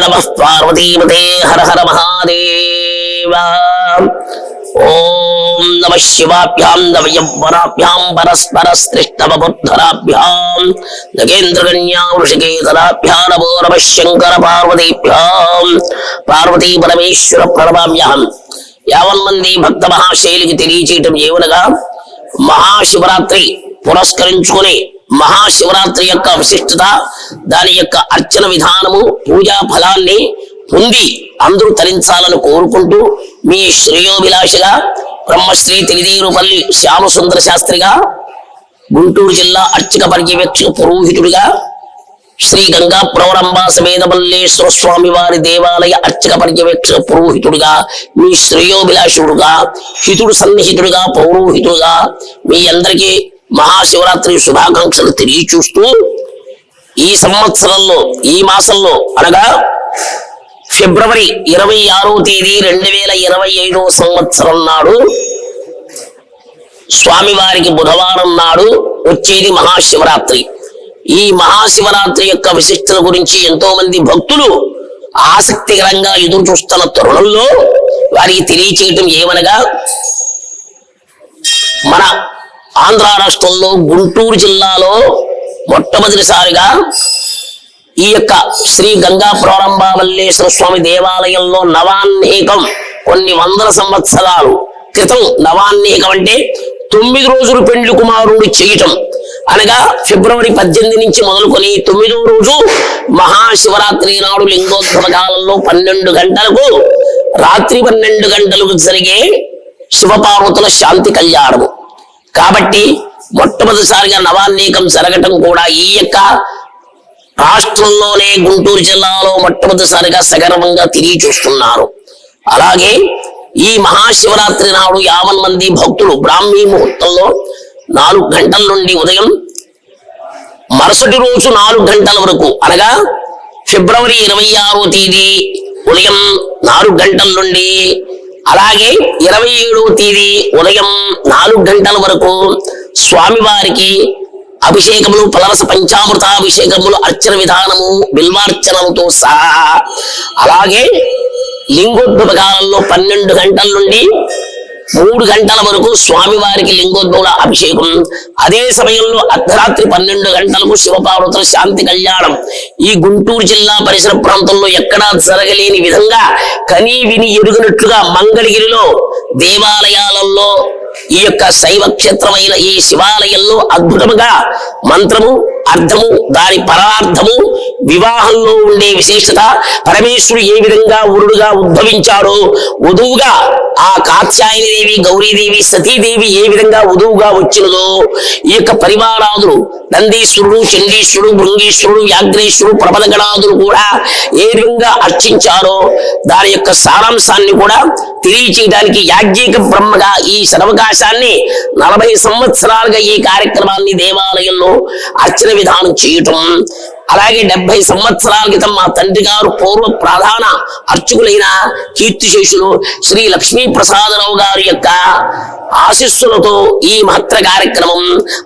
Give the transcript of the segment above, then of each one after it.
నమ పార్వతీమతే హర హర మహాదేవ ఓం నమ శివాభ్యాం నవ పరస్పర శ్రేష్టవబుద్ధరాభ్యాం నగేంద్రకన్యా వృషికేతరాభ్యా నమో నమ శంకర పార్వతీభ్యాం పార్వతీ పరమేశ్వర ప్రణమామ్యహం యావన్మంది భక్త మహాశైలికి తెలియచేయటం ఏమనగా మహాశివరాత్రి పురస్కరించుకుని మహాశివరాత్రి యొక్క విశిష్టత దాని యొక్క అర్చన విధానము పూజా ఫలాన్ని పొంది అందరూ తరించాలని కోరుకుంటూ మీ శ్రేయోభిలాషగా బ్రహ్మశ్రీ తిరిదేరుపల్లి శ్యామసుందర శాస్త్రిగా గుంటూరు జిల్లా అర్చక పర్యవేక్షక పురోహితుడిగా శ్రీ గంగా ప్రవరంబ సమేత మల్లేశ్వర స్వామి వారి దేవాలయ అర్చక పర్యవేక్షక పురోహితుడుగా మీ శ్రేయోభిలాషుడుగా హితుడు సన్నిహితుడుగా పౌరోహితుడుగా మీ అందరికీ మహాశివరాత్రి శుభాకాంక్షలు తెలియచూస్తూ ఈ సంవత్సరంలో ఈ మాసంలో అనగా ఫిబ్రవరి ఇరవై ఆరో తేదీ రెండు వేల ఇరవై ఐదో సంవత్సరం నాడు స్వామివారికి బుధవారం నాడు వచ్చేది మహాశివరాత్రి. ఈ మహాశివరాత్రి యొక్క విశిష్టత గురించి ఎంతో మంది భక్తులు ఆసక్తికరంగా ఎదురు చూస్తున్న తరుణంలో వారికి తెలియచేయటం ఏమనగా మన ఆంధ్ర రాష్ట్రంలో గుంటూరు జిల్లాలో మొట్టమొదటిసారిగా ఈ యొక్క శ్రీ గంగా ప్రారంభావల్లేశ్వర స్వామి దేవాలయంలో నవాన్నేకం కొన్ని వందల సంవత్సరాలు క్రితం నవాన్నేకం అంటే తొమ్మిది రోజులు పెండ్లి కుమారుడు చేయటం. అనగా ఫిబ్రవరి పద్దెనిమిది నుంచి మొదలుకొని తొమ్మిదో రోజు మహాశివరాత్రి నాడు లింగోద్భవ కాలంలో పన్నెండు గంటలకు రాత్రి పన్నెండు గంటలకు జరిగే శివపార్వతుల శాంతి కళ్యాణము. కాబట్టి మొట్టమొదటిసారిగా నవాన్నేకం జరగటం కూడా ఈ యొక్క రాష్ట్రంలోనే గుంటూరు జిల్లాలో మొట్టమొదటిసారిగా సగర్వంగా తిరిగి చూస్తున్నారు అలాగే ఈ మహాశివరాత్రి నాడు యావన్ మంది భక్తులు బ్రాహ్మీ ముహూర్తంలో నాలుగు గంటల నుండి ఉదయం మరుసటి రోజు నాలుగు గంటల వరకు అనగా ఫిబ్రవరి ఇరవై ఆరో తేదీ ఉదయం నాలుగు గంటల నుండి అలాగే ఇరవై ఏడవ తేదీ ఉదయం నాలుగు గంటల వరకు స్వామివారికి అభిషేకములు పలరస పంచామృతాభిషేకములు అర్చన విధానము బిల్వార్చనలతో సహా. అలాగే లింగోద్భవ కాలంలో పన్నెండు గంటల నుండి మూడు గంటల వరకు స్వామివారికి లింగోద్భవుల అభిషేకం. అదే సమయంలో అర్ధరాత్రి పన్నెండు గంటలకు శివపార్వతుల శాంతి కళ్యాణం. ఈ గుంటూరు జిల్లా పరిసర ప్రాంతంలో ఎక్కడా జరగలేని విధంగా కనీ విని ఎరుగినట్లుగా మంగళగిరిలో దేవాలయాలలో ఈ యొక్క శైవ క్షేత్రమైన ఈ శివాలయంలో అద్భుతముగా మంత్రము అర్థము దాని పరార్థము వివాహంలో ఉండే విశేషత పరమేశ్వరుడు ఏ విధంగా వరుడుగా ఉద్భవించాడో వధువుగా ఆ కాత్యాయనిదేవి గౌరీదేవి సతీదేవి ఏ విధంగా వధువుగా వచ్చినదో ఈ యొక్క పరివారాదులు నందీశ్వరుడు చండీశ్వరుడు భృంగీశ్వరుడు వ్యాఘ్రేశ్వరుడు ప్రబలగణాదులు కూడా ఏ విధంగా అర్చించారో దాని యొక్క సారాంశాన్ని కూడా తెలియచేయడానికి యాజ్ఞిక బ్రహ్మగా ఈ సదవకాశాన్ని నలభై సంవత్సరాలుగా ఈ కార్యక్రమాన్ని దేవాలయంలో అర్చన విధానం చేయటం అలాగే డెబ్బై సంవత్సరాల క్రితం మా తండ్రి గారు పూర్వ ప్రధాన అర్చకులైన కీర్తిశేషులు శ్రీ లక్ష్మీ ప్రసాదరావు గారి యొక్క ఆశీస్సులతో ఈ మాత్ర కార్యక్రమం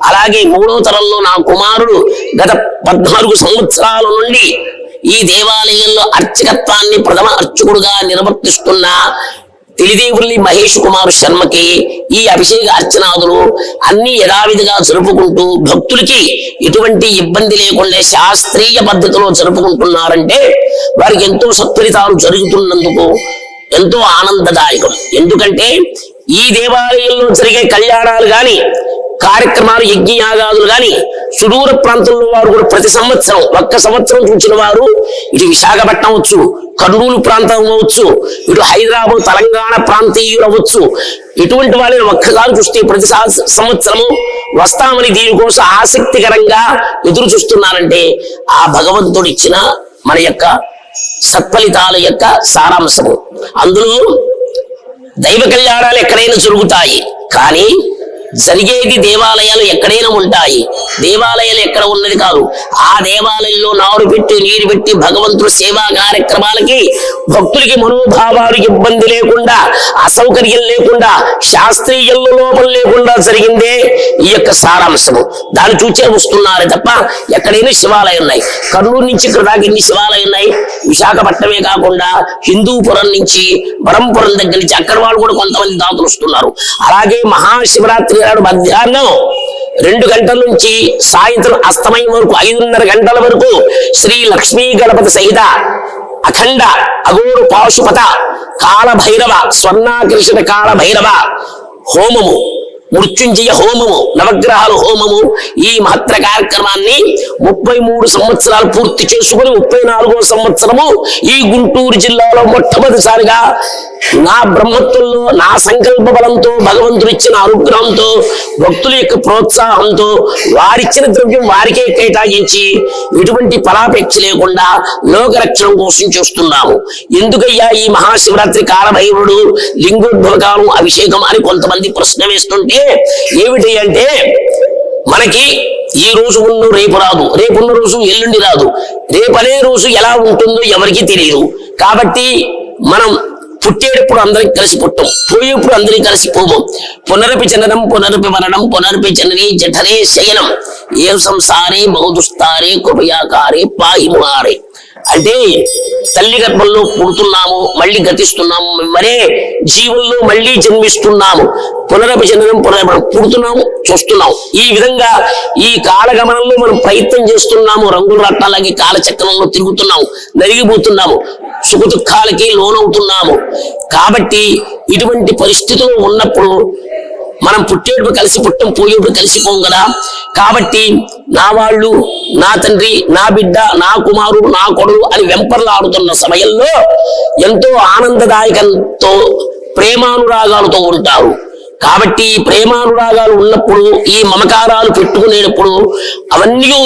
అలాగే మూడో తరంలో నా కుమారుడు గత పద్నాలుగు సంవత్సరాల నుండి ఈ దేవాలయంలో అర్చకత్వాన్ని ప్రథమ అర్చకుడుగా నిర్వర్తిస్తున్న తెలిదేవుల్లి మహేష్ కుమార్ శర్మకి ఈ అభిషేక అర్చనాదులు అన్ని యథావిధిగా జరుపుకుంటూ భక్తులకి ఎటువంటి ఇబ్బంది లేకుండా శాస్త్రీయ పద్ధతిలో జరుపుకుంటున్నారంటే వారికి ఎంతో సత్ఫలితాలు జరుగుతున్నందుకు ఎంతో ఆనందదాయకం. ఎందుకంటే ఈ దేవాలయంలో జరిగే కళ్యాణాలు కానీ కార్యక్రమాలు యజ్ఞయాగాదులు గాని సుదూర ప్రాంతంలో వారు కూడా ప్రతి సంవత్సరం ఒక్క సంవత్సరం చూసిన వారు ఇటు విశాఖపట్నం అవచ్చు కర్నూలు ప్రాంతం అవ్వచ్చు ఇటు హైదరాబాద్ తెలంగాణ ప్రాంతీయులు అవ్వచ్చు. ఇటువంటి వాళ్ళని ఒక్కసారి చూస్తే ప్రతి సంవత్సరము వస్తామని దీనికోసం ఆసక్తికరంగా ఎదురు చూస్తున్నారంటే ఆ భగవంతుడు ఇచ్చిన మన యొక్క సత్ఫలితాల యొక్క సారాంశము. అందులో దైవ కళ్యాణాలు ఎక్కడైనా జరుగుతాయి కానీ జరిగేది దేవాలయాలు ఎక్కడైనా ఉంటాయి. దేవాలయాలు ఎక్కడ ఉన్నది కాదు. ఆ దేవాలయంలో నారు పెట్టి నీరు పెట్టి భగవంతుడు సేవా కార్యక్రమాలకి భక్తులకి మనోభావాలు ఇబ్బంది లేకుండా అసౌకర్యం లేకుండా శాస్త్రీయంలో లోపం లేకుండా జరిగిందే ఈ యొక్క సారాంశము. దాన్ని చూచే వస్తున్నారు తప్ప ఎక్కడైనా శివాలయం ఉన్నాయి. కర్నూలు నుంచి ఇక్కడ దాకా ఎన్ని శివాలయం ఉన్నాయి? విశాఖపట్నమే కాకుండా హిందూపురం నుంచి బరంపురం దగ్గర నుంచి అక్కడ వాళ్ళు కూడా కొంతమంది దాతలు వస్తున్నారు. అలాగే మహాశివరాత్రి నాడు మధ్యాహ్నం రెండు గంటల నుంచి సాయంత్రం అస్తమయం వరకు ఐదున్నర గంటల వరకు శ్రీ లక్ష్మీ గణపతి సహిత అఖండ అగోరు పాశుపత కాల భైరవ స్వర్ణాకర్షణ కాల భైరవ హోమము. మృత్యుంజయ హోమము నవగ్రహాల హోమము ఈ మహత్తర కార్యక్రమాన్ని ముప్పై మూడు సంవత్సరాలు పూర్తి చేసుకుని ముప్పై నాలుగో సంవత్సరము ఈ గుంటూరు జిల్లాలో మొట్టమొదటిసారిగా నా బ్రహ్మత్వంలో నా సంకల్ప బలంతో భగవంతుడు ఇచ్చిన అనుగ్రహంతో భక్తుల యొక్క ప్రోత్సాహంతో వారిచ్చిన ద్రవ్యం వారికే కేటాయించి ఎటువంటి ఫలాపేక్ష లేకుండా లోకరక్షణ కోసం చేస్తున్నాము. ఎందుకయ్యా ఈ మహాశివరాత్రి కాలభైరుడు లింగోద్భవ కాలం అభిషేకం అని కొంతమంది ప్రశ్న వేస్తుంటే అంటే ఏమిటి అంటే మనకి ఈ రోజు ఉన్న రేపు రాదు. రేపున్న రోజు ఎల్లుండి రాదు. రేపనే రోజు ఎలా ఉంటుందో ఎవరికి తెలియదు. కాబట్టి మనం పుట్టేటప్పుడు అందరికి కలిసి పుట్టం. పోయేప్పుడు అందరికి కలిసి పోవం పునరపి జననం పునరపి మరణం పునరపి జనని జఠరే శయనం. ఏ సంసారే బహుదుస్తారే కృపయాకారే పాయి ముహారే అంటే తల్లి గర్భంలో పుడుతున్నాము మళ్ళీ గతిస్తున్నాము మరే జీవుల్లో మళ్ళీ జన్మిస్తున్నాము పునరపి జననం పునరపి పుడుతున్నాము చూస్తున్నాము. ఈ విధంగా ఈ కాలగమనంలో మనం ప్రయత్నం చేస్తున్నాము రంగులు రత్నాలకి కాలచక్రంలో తిరుగుతున్నాము నలిగిపోతున్నాము సుఖ దుఃఖాలకి లోనవుతున్నాము. కాబట్టి ఇటువంటి పరిస్థితులు ఉన్నప్పుడు మనం పుట్టేటప్పుడు కలిసి పుట్టం పోయేటప్పుడు కలిసిపోం కదా. కాబట్టి నా వాళ్ళు నా తండ్రి నా బిడ్డ నా కుమారుడు నా కొడుకు అని వెంపర్లాడుతున్న సమయంలో ఎంతో ఆనందదాయకంతో ప్రేమానురాగాలతో ఉంటారు. కాబట్టి ప్రేమానురాగాలు ఉన్నప్పుడు ఈ మమకారాలు పెట్టుకునేటప్పుడు అవన్నీ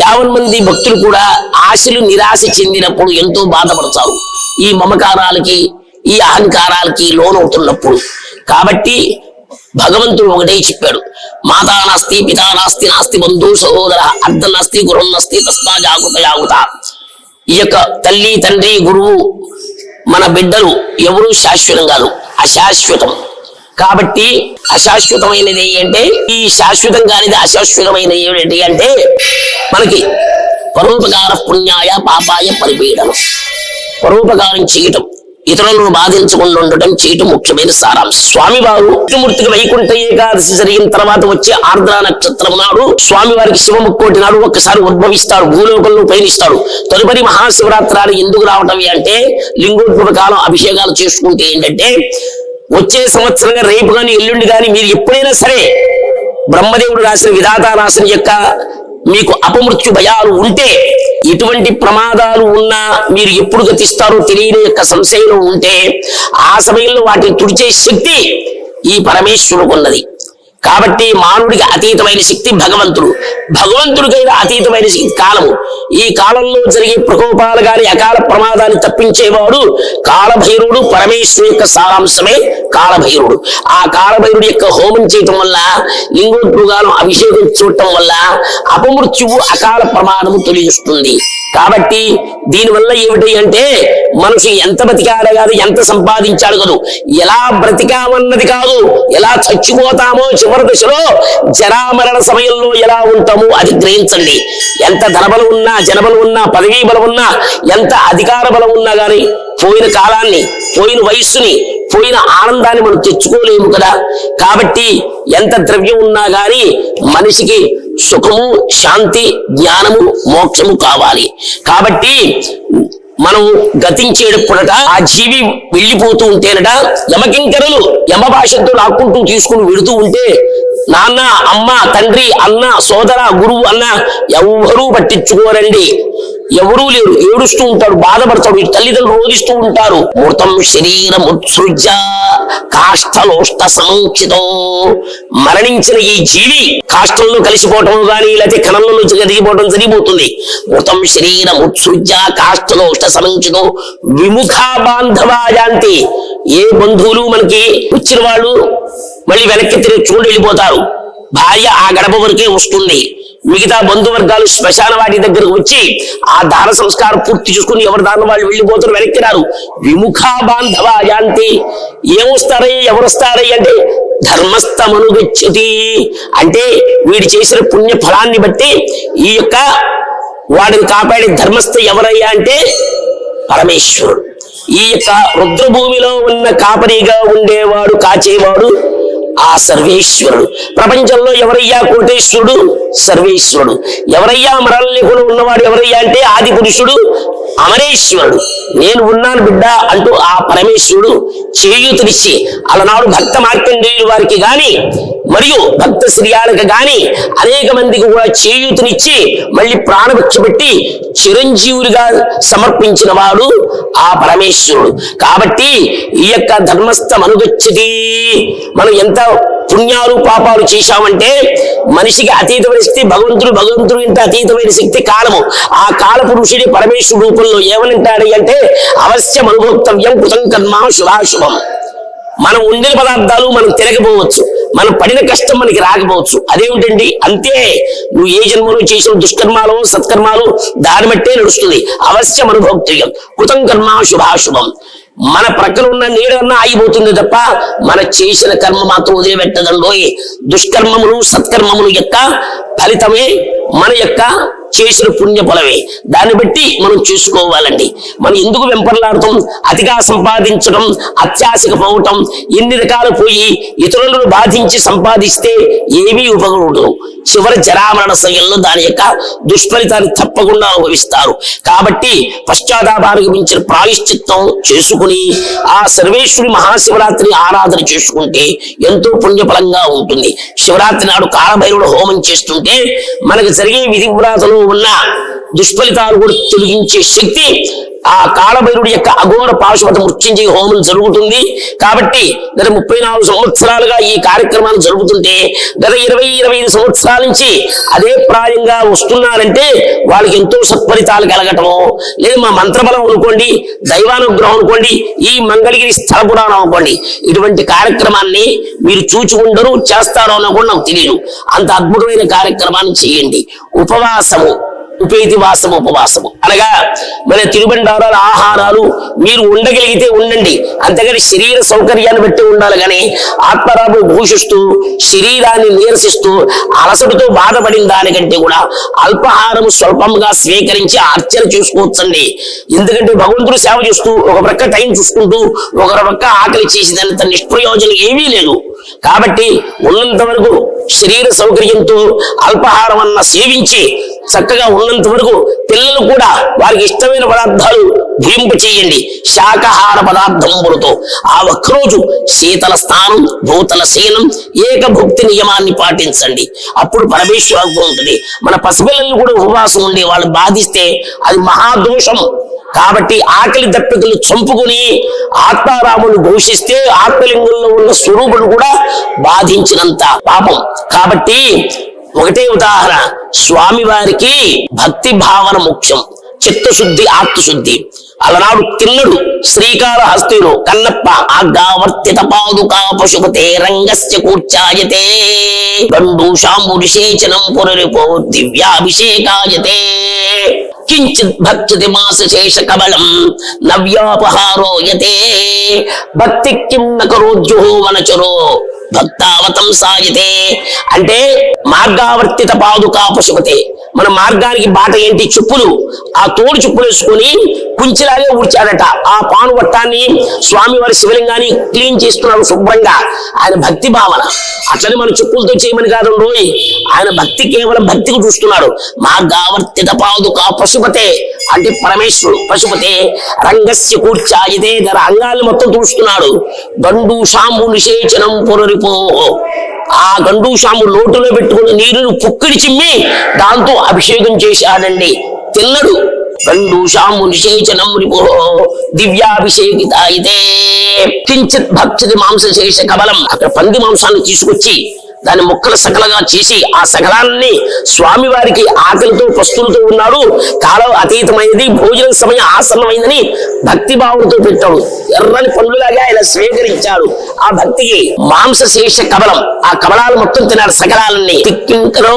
యావన్ మంది భక్తులు కూడా ఆశలు నిరాశ చెందినప్పుడు ఎంతో బాధపడతారు. ఈ మమకారాలకి ఈ అహంకారాలకి లోనవుతున్నప్పుడు. కాబట్టి భగవంతుడు ఒకటే చెప్పాడు. మాతా నాస్తి పితా నాస్తి నాస్తి బంధు సహోదర అర్థం నాస్తి గురం నాస్తి తస్మా జాగృత జాగృత. ఈ యొక్క తల్లి తండ్రి గురువు మన బిడ్డలు ఎవరు శాశ్వతం కాదు అశాశ్వతం. కాబట్టి అశాశ్వతమైనది అంటే ఈ శాశ్వతం కానిది అశాశ్వతమైనది ఏమిటి అంటే మనకి పరోపకార పుణ్యాయ పాపాయ పరిపీడనం. పరోపకారం చేయటం. ఇతరులను బాధించకుండా ఉండటం చేయటం ముఖ్యమైన సారాంశం. స్వామివారు విష్ణుమూర్తికి వైకుంఠ ఏకాదశి జరిగిన తర్వాత వచ్చే ఆర్ద్ర నక్షత్రం నాడు స్వామివారికి శివముక్కోటి నాడు ఒక్కసారి ఉద్భవిస్తాడు భూలోకంలో పయనిస్తాడు తదుపరి మహాశివరాత్రాలు ఎందుకు రావటం అంటే లింగోద్భవ కాలం అభిషేకాలు చేసుకుంటే ఏంటంటే వచ్చే సంవత్సరంగా రేపు కానీ ఎల్లుండి కానీ మీరు ఎప్పుడైనా సరే బ్రహ్మదేవుడు రాసిన విధాత రాసిన యొక్క మీకు అపమృత్యు భయాలు ఉంటే ఎటువంటి ప్రమాదాలు ఉన్నా మీరు ఎప్పుడు గతిస్తారో తెలియని యొక్క సంశయంలో ఉంటే ఆ సమయంలో వాటిని తుడిచే శక్తి ఈ పరమేశ్వరుడు ఉన్నది కాబట్టి మానవుడికి అతీతమైన శక్తి భగవంతుడు. భగవంతుడికైనా అతీతమైన శక్తి కాలము. ఈ కాలంలో జరిగే ప్రకోపాలు గాని అకాల ప్రమాదాన్ని తప్పించేవాడు కాలభైరుడు పరమేశ్వరు యొక్క సారాంశమే కాలభైరుడు. ఆ కాలభైరుడు యొక్క హోమం చేయటం వల్ల లింగోద్భుగాలం అభిషేకం చూడటం వల్ల అపమృత్యువు అకాల ప్రమాదము తొలగిస్తుంది. కాబట్టి దీనివల్ల ఏమిటి అంటే మనిషి ఎంత బతికాడు కాదు ఎంత సంపాదించాడు కాదు ఎలా బ్రతికామన్నది కాదు ఎలా చచ్చిపోతామో చివరి దశలో జరామరణ సమయంలో ఎలా ఉంటామో అది గ్రహించండి ఎంత ధనబలం ఉన్నా జనబలం ఉన్నా పదవీ బలం ఉన్నా ఎంత అధికార బలం ఉన్నా గాని పోయిన కాలాన్ని పోయిన వయస్సుని పోయిన ఆనందాన్ని మనం తెచ్చుకోలేము కదా. కాబట్టి ఎంత ద్రవ్యం ఉన్నా గాని మనిషికి సుఖము శాంతి జ్ఞానము మోక్షము కావాలి. కాబట్టి మనం గతించేటప్పుడట ఆ జీవి వెళ్ళిపోతూ ఉంటేనట యమకింకరులు యమ భాషతో లాక్కుంటూ తీసుకుని వెడుతూ ఉంటే నాన్న అమ్మ తండ్రి అన్న సోదర గురువు అన్న ఎవ్వరూ పట్టించుకోరండి. ఎవరూ లేరు. ఏడుస్తూ ఉంటాడు బాధపడతాడు తల్లిదండ్రులు రోధిస్తూ ఉంటారు. మృతం శరీరం ఉత్సృజ్య కాష్టలోష్ట సంక్షితో మరణించిన ఈ జీవి కాష్టంలో కలిసిపోవటం గాని లేకపోతే కణంలో నుంచి ఎదిగిపోవడం జరిగిపోతుంది. మృతం శరీరం ఉత్సృజ్య కాష్టలోష్ట సంక్షితో విముఖ బాంధవాయాంతి ఏ బంధువులు మనకి వచ్చిన వాళ్ళు మళ్ళీ వెనక్కి తిరిగి చూడు వెళ్ళిపోతారు. భార్య ఆ గడప వరకే వస్తుంది. మిగతా బంధువర్గాలు శ్మశాన వాటి దగ్గరకు వచ్చి ఆ దాన సంస్కారం పూర్తి చూసుకుని ఎవరి దాని వాళ్ళు వెళ్ళిపోతారు వెనక్కి రారు. విముఖ బాంధవ యాంతి. ఏమొస్తారై ఎవరొస్తారై అంటే ధర్మస్థమనుగచ్చుతి. అంటే వీడు చేసిన పుణ్య ఫలాన్ని బట్టి ఈ యొక్క వాడిని కాపాడే ధర్మస్థ ఎవరయ్యా అంటే పరమేశ్వరుడు. ఈ యొక్క రుద్రభూమిలో ఉన్న కాపరిగా ఉండేవాడు కాచేవాడు ఆ సర్వేశ్వరుడు. ప్రపంచంలో ఎవరయ్యా కోటేశ్వరుడు? సర్వేశ్వరుడు. ఎవరయ్యా మరణ లేకుండా ఉన్నవాడు ఎవరయ్యా అంటే ఆది పురుషుడు అమరేశ్వరుడు. నేను ఉన్నాను బిడ్డ అంటూ ఆ పరమేశ్వరుడు చేయూతనిచ్చి అలనాడు భక్త మార్కండేయులు వారికి గాని మరియు భక్త శ్రీయాలకు గాని అనేక మందికి కూడా చేయూతనిచ్చి మళ్ళీ ప్రాణభిక్షపెట్టి చిరంజీవులుగా సమర్పించిన వాడు ఆ పరమేశ్వరుడు. కాబట్టి ఈ యొక్క ధర్మస్థ మనుగచ్చతి మనం ఎంత పుణ్యాలు పాపాలు చేశామంటే మనిషికి అతీతమైన శక్తి భగవంతుడు భగవంతుడు ఇంత అతీతమైన శక్తి కాలము. ఆ కాల పురుషుడి పరమేశ్వరు రూపంలో ఏమనంటాడు అంటే అవశ్యం అనుభోక్తవ్యం కృతం కర్మ శుభాశుభం. మనం ఉండిన పదార్థాలు మనం తిరగపోవచ్చు మనం పడిన కష్టం మనకి రాకపోవచ్చు. అదేమిటండి? అంతే. నువ్వు ఏ జన్మలో చేసిన దుష్కర్మాలు సత్కర్మాలు దాన్ని బట్టే నడుస్తుంది. అవశ్యం అనుభోక్తవ్యం కృతం కర్మ శుభాశుభం. మన ప్రక్కన ఉన్న నీడన్నా ఆగిపోతుంది తప్ప మన చేసిన కర్మ మాత్రం వదిలిపెట్టదండోయ్ దుష్కర్మములు సత్కర్మములు యొక్క ఫలితమే మన యొక్క చేసిన పుణ్య ఫలమే. దాన్ని బట్టి మనం చూసుకోవాలండి. మనం ఎందుకు వెంపర్లాడటం అతిగా సంపాదించడం అత్యాశకు పోవటం ఎన్ని రకాలు పోయి ఇతరులను బాధించి సంపాదిస్తే ఏమీ ఉపకూడదు చివరి జరామరణ సమయంలో దాని యొక్క దుష్ఫలితాన్ని తప్పకుండా అనుభవిస్తారు. కాబట్టి పశ్చాత్తాపానికి మించిన ప్రాయశ్చిత్తం చేసుకుని ఆ సర్వేశ్వరి మహాశివరాత్రి ఆరాధన చేసుకుంటే ఎంతో పుణ్యఫలంగా ఉంటుంది. శివరాత్రి నాడు కాలభైరుడు హోమం చేస్తుంటే మనకు జరిగే విధి ఉన్న దుష్ఫలితాలు కూడా తొలగించే శక్తి ఆ కాళభైరుడి యొక్క అఘోర పాశుపత మృత్యుంజయ హోమం జరుగుతుంది. కాబట్టి గత ముప్పై నాలుగు సంవత్సరాలుగా ఈ కార్యక్రమాలు జరుగుతుంటే గత ఇరవై ఇరవై ఐదు సంవత్సరాల నుంచి అదే ప్రాయంగా వస్తున్నారంటే వాళ్ళకి ఎంతో సత్ఫలితాలు కలగటము లేదు మా మంత్రబలం అనుకోండి దైవానుగ్రహం అనుకోండి ఈ మంగళగిరి స్థల పురాణం అనుకోండి ఇటువంటి కార్యక్రమాన్ని మీరు చూచి ఉండరు చేస్తారో అని కూడా నాకు తెలియదు. అంత అద్భుతమైన కార్యక్రమాన్ని చేయండి. ఉపవాసము ఉపేతి వాసము ఉపవాసము. అనగా మన తిరుబండారాలు ఆహారాలు మీరు ఉండగలిగితే ఉండండి. అంతేగాని శరీర సౌకర్యాన్ని బట్టి ఉండాలి. కానీ ఆత్మరాము భూషిస్తూ శరీరాన్ని నీరసిస్తూ అలసటతో బాధపడిన దానికంటే కూడా అల్పాహారం స్వల్పంగా స్వీకరించి అర్చన చూసుకోవచ్చండి. ఎందుకంటే భగవంతుడు సేవ చేస్తూ ఒక ప్రక్క టైం చూసుకుంటూ ఒక ప్రక్క ఆకలి చేసేదాన్ని తన నిష్ప్రయోజనం ఏమీ లేదు. కాబట్టి ఉన్నంత వరకు శరీర సౌకర్యంతో అల్పాహారం అన్న సేవించి చక్కగా ఉన్నంత వరకు పిల్లలు కూడా వారికి ఇష్టమైన పదార్థాలు భీంపు చేయండి. శాకాహార పదార్థములతో. ఆ ఒక్కరోజు శీతల స్నానం భూతల శీలం ఏకభుక్తి నియమాన్ని పాటించండి. అప్పుడు పరమేశ్వర ఉంటుంది. మన పసిపిల్లల్ని కూడా ఉపవాసం ఉండి వాళ్ళు బాధిస్తే అది మహాదోషం. కాబట్టి ఆకలి దప్పికలు చంపుకుని ఆత్మారాముని ఘోషిస్తే ఆత్మలింగంలో ఉన్న స్వరూపుడు కూడా బాధించినంత పాపం. కాబట్టి ఒకటే ఉదాహరణ. స్వామి వారికి భక్తి భావన ముఖ్యం చిత్తశుద్ధి ఆత్మశుద్ధి. అలనాడు కిన్నడు శ్రీకాళహస్తిలో కన్నప్ప ఆగావర్తిత పాదుకా పశుపతే రంగస్య కూర్చాయతే. గండూషాంబురిషేచనం పునరిపో దివ్యాభిషేకాయతే. కించిత్ భక్తి మాస శేష కబలం నవ్యాపహారో భక్తి కిం నకరోజ్జుహో వనచరో భక్తావతం సాగితే. అంటే మార్గావర్తిత పాదుకా పశుపతే మన మార్గానికి బాట ఏంటి? చెప్పులు. ఆ తోడు చెప్పులు వేసుకొని కుంచిలాగే ఊడ్చాడట. ఆ పాను వట్టాన్ని స్వామివారి శివలింగాన్ని క్లీన్ చేస్తున్నాడు శుభ్రంగా. ఆయన భక్తి భావన. అట్లనే మన చెప్పులతో చేయమని కాదు రోయ్. ఆయన భక్తి కేవలం భక్తికి చూస్తున్నాడు. మా మార్గావర్తిత పాదుక పశుపతే. అంటే పరమేశ్వరుడు పశుపతే. రంగస్య కూర్చాయితే ధర. అంగాల్ని మొత్తం చూస్తున్నాడు దండు షాంబు నిషేచనం పునరిపో ఆ గండు గండూషాము లోటులో పెట్టుకున్న నీరును పుక్కిడి చిమ్మి దాంతో అభిషేకం చేశాడండి. తిన్నడు. గండూషాము నిషేచనం రిపో దివ్యాభిషేకిత కించిత్ భక్షతి మాంసశేష కబలం. అక్కడ పంది మాంసాన్ని తీసుకొచ్చి దాని ముక్కలు సకలగా చేసి ఆ సకలాన్ని స్వామివారికి ఆకలితో పస్తులతో ఉన్నాడు. కాలం అతీతమైనది భోజనం సమయం ఆసన్నమైందని భక్తి భావంతో పెట్టాడు. ఎర్రని పండులాగా ఆయన స్వీకరించాడు. ఆ భక్తికి మాంస శేష కబలం ఆ కబలాలు మొత్తం తిన్నాడు సకలాలన్నీ. తిక్కింకరో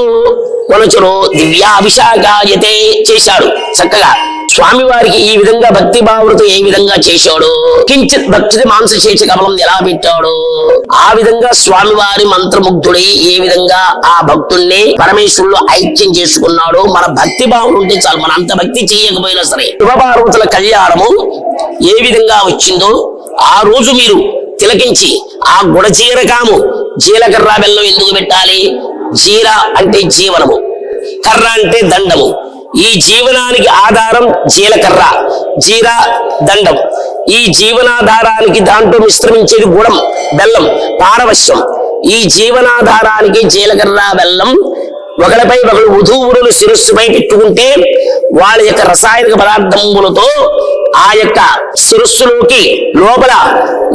కొనచురో దివ్యాభిషాగాయతే చేశాడు. చక్కగా స్వామివారికి ఈ విధంగా భక్తి భావనతో ఏ విధంగా చేశాడు? కించిత్ భక్తి మాంస చేసి కమలం ఎలా పెట్టాడు? ఆ విధంగా స్వామివారి మంత్రముగ్ధుడై ఏ విధంగా ఆ భక్తుణ్ణి పరమేశ్వరుడు ఐక్యం చేసుకున్నాడు మన భక్తి భావన ఉంటే చాలు. మన అంత భక్తి చేయకపోయినా సరే శివపార్వతుల కళ్యాణము ఏ విధంగా వచ్చిందో ఆ రోజు మీరు తిలకించి ఆ గుడచీరకాము జీలకర్ర బెల్లం ఎందుకు పెట్టాలి? జీర అంటే జీవనము కర్ర అంటే దండము. ఈ జీవనానికి ఆధారం జీలకర్ర జీర దండం. ఈ జీవనాధారానికి దాంట్లో మిశ్రమించేది గుణం బెల్లం పారవశ్యం. ఈ జీవనాధారానికి జీలకర్ర బెల్లం ఒకరిపై ఒకరు వధూవురులు శిరస్సుపై పెట్టుకుంటే వాళ్ళ యొక్క రసాయనిక పదార్థములతో ఆ యొక్క శిరస్సులోకి లోపల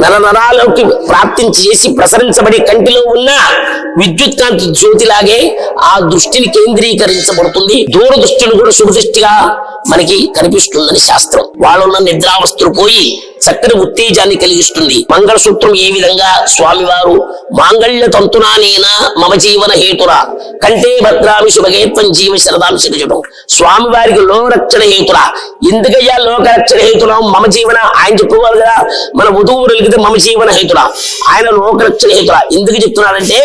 నర నరాలలోకి ప్రాప్తించి చేసి ప్రసరించబడి కంటిలో ఉన్న విద్యుత్కాంతి జ్యోతిలాగే ఆ దృష్టిని కేంద్రీకరించబడుతుంది. దూర దృష్టిని కూడా శుభదృష్టిగా మనకి కనిపిస్తుందని శాస్త్రం. వాళ్ళున్న నిద్రావస్థలు పోయి చక్కని ఉత్తేజాన్ని కలిగిస్తుంది. మంగళసూత్రం ఏ విధంగా స్వామివారు మాంగళ్య తంతునానేన మమ జీవన హేతురా కంటే భద్రామి శుభగేత్వం జీవ శరదాం సిగజడం స్వామివారికి లోకరక్షణ హేతురా. ఎందుకయ్యా లోకరక్షణ హేతున మమ జీవన. ఆయన చెప్పుకోవాలి కదా మన వధువు వెలిగితే మమ జీవన హేతురా. ఆయన లోకరక్షణ హేతురా. ఎందుకు చెప్తున్నాడంటే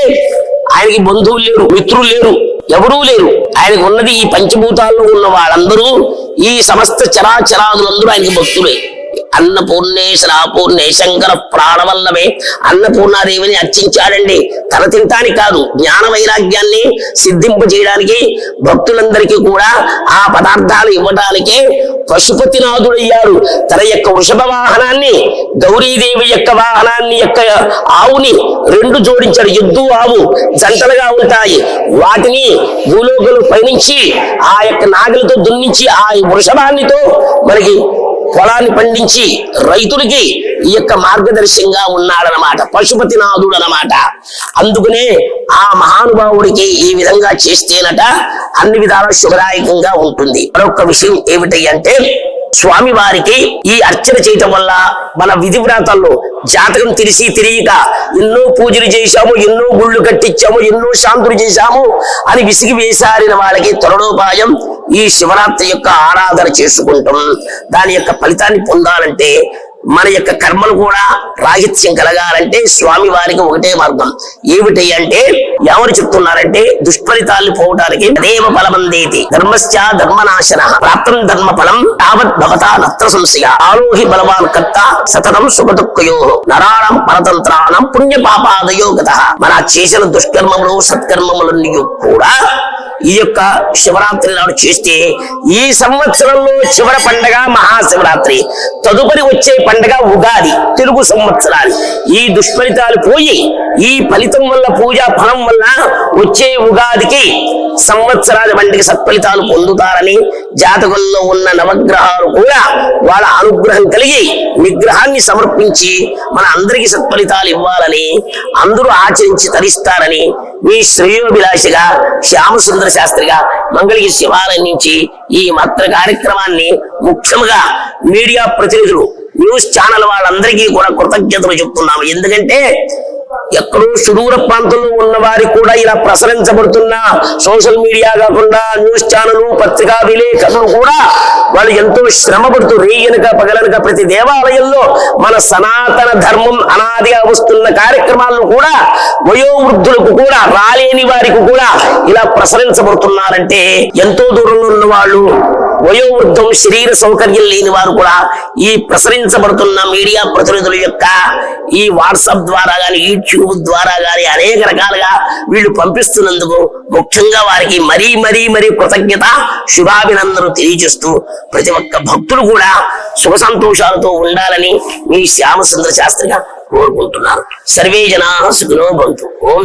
ఆయనకి బంధువులు లేరు మిత్రులు లేరు ఎవరూ లేరు. ఆయనకు ఉన్నది ఈ పంచభూతాల్లో ఉన్న వాళ్ళందరూ ఈ సమస్త చరాచరాదులందరూ ఆయనకి భక్తులే అన్నపూర్ణేశ్వర పూర్ణే శంకర ప్రాణవల్లమే అన్నపూర్ణాదేవిని అర్చించాడండి. తల తింటానికి కాదు జ్ఞాన వైరాగ్యాన్ని సిద్ధింపు చేయడానికి భక్తులందరికీ కూడా ఆ పదార్థాలు ఇవ్వడానికి పశుపతినాథుడయ్యారు తన యొక్క వృషభ వాహనాన్ని గౌరీదేవి యొక్క వాహనాన్ని యొక్క ఆవుని రెండు జోడించాడు. ఎద్దు ఆవు జంటలుగా ఉంటాయి. వాటిని భూలోకలు పయనించి ఆ యొక్క నాగలతో దున్నించి ఆ వృషభాన్నితో మనకి పొలాన్ని పండించి రైతులకి ఈ యొక్క మార్గదర్శంగా ఉన్నాడనమాట పశుపతినాథుడు అనమాట అందుకనే ఆ మహానుభావుడికి ఈ విధంగా చేస్తేనట అన్ని విధాల శుభదాయకంగా ఉంటుంది. మరొక విషయం ఏమిటి అంటే స్వామి వారికి ఈ అర్చన చేయటం వల్ల మన విధి వ్రాతల్లో జాతకం తెలిసి తెలియక ఎన్నో పూజలు చేశాము ఎన్నో గుళ్ళు కట్టించాము ఎన్నో శాంతులు చేశాము అని విసిగి వేసారిన వాళ్ళకి త్వరణోపాయం ఈ శివరాత్రి యొక్క ఆరాధన చేసుకుంటాం. దాని యొక్క ఫలితాన్ని పొందాలంటే మన యొక్క కర్మలు కూడా రాహిత్యం కలగాలంటే స్వామి వారికి ఒకటే మార్గం. ఏమిటి అంటే ఎవరు చెప్తున్నారంటే దుష్ఫలితాలు పోవటానికి దేవ ఫలమందేతి ధర్మశ్చ ధర్మనాశన ప్రాప్తం ధర్మ ఫలం తావత్ భవతా నత్ర సంశయ. ఆలోహి బలవాన్ కర్త సతతం సుఖదుఃఖయో నరాణం పరతంత్రాణం పుణ్య పాపాదయో గత. మన చేసిన దుష్కర్మములు సత్కర్మములన్నీ కూడా ఈ యొక్క శివరాత్రి నాడు చేస్తే ఈ సంవత్సరంలో చివరి పండగ మహాశివరాత్రి. తదుపరి వచ్చే పండగ ఉగాది తెలుగు సంవత్సరాలు. ఈ దుష్ఫలితాలు పోయి ఈ ఫలితం వల్ల పూజా ఫలం వల్ల వచ్చే ఉగాదికి సంవత్సరాల వంటికి సత్ఫలితాలు పొందుతారని జాతకంలో ఉన్న నవగ్రహాలు కూడా వాళ్ళ అనుగ్రహం కలిగి నిగ్రహాన్ని సమర్పించి మన అందరికీ సత్ఫలితాలు ఇవ్వాలని అందరూ ఆచరించి తరిస్తారని మీ శ్రేయోభిలాషిగా శ్యామసుందర శాస్త్రిగా మంగళగిరి శివాలయం నుంచి ఈ మత్ర కార్యక్రమాన్ని ముఖ్యంగా మీడియా ప్రతినిధులు న్యూస్ ఛానల్ వాళ్ళందరికీ కూడా కృతజ్ఞతలు చెప్తున్నాము. ఎందుకంటే ఎక్కడో సుదూర ప్రాంతంలో ఉన్న వారి కూడా ఇలా ప్రసరించబడుతున్న సోషల్ మీడియా కాకుండా న్యూస్ ఛానల్ పత్రికా విలేకరులు కూడా వాళ్ళు ఎంతో శ్రమ పడుతూ రేయనక పగలనక ప్రతి దేవాలయంలో మన సనాతన ధర్మం అనాదిగా వస్తున్న కార్యక్రమాలను కూడా వయోవృద్ధులకు కూడా రాలేని వారికి కూడా ఇలా ప్రసరించబడుతున్నారంటే ఎంతో దూరంలో ఉన్న వాళ్ళు వయోవృద్ధం శరీర సౌకర్యం లేని వారు కూడా ఈ ప్రసరించబడుతున్న మీడియా ప్రతినిధుల యొక్క ఈ వాట్సాప్ ద్వారా గాని యూట్యూబ్ ద్వారా గాని అనేక రకాలుగా వీళ్ళు పంపిస్తున్నందుకు ముఖ్యంగా వారికి మరీ మరీ మరీ కృతజ్ఞత శుభాభినందనలు తెలియజేస్తూ ప్రతి ఒక్క భక్తులు కూడా సుఖ సంతోషాలతో ఉండాలని మీ శ్యామసుందర శాస్త్రిగా కోరుకుంటున్నారు. సర్వే జనా సుఖినో భవంతు. ఓం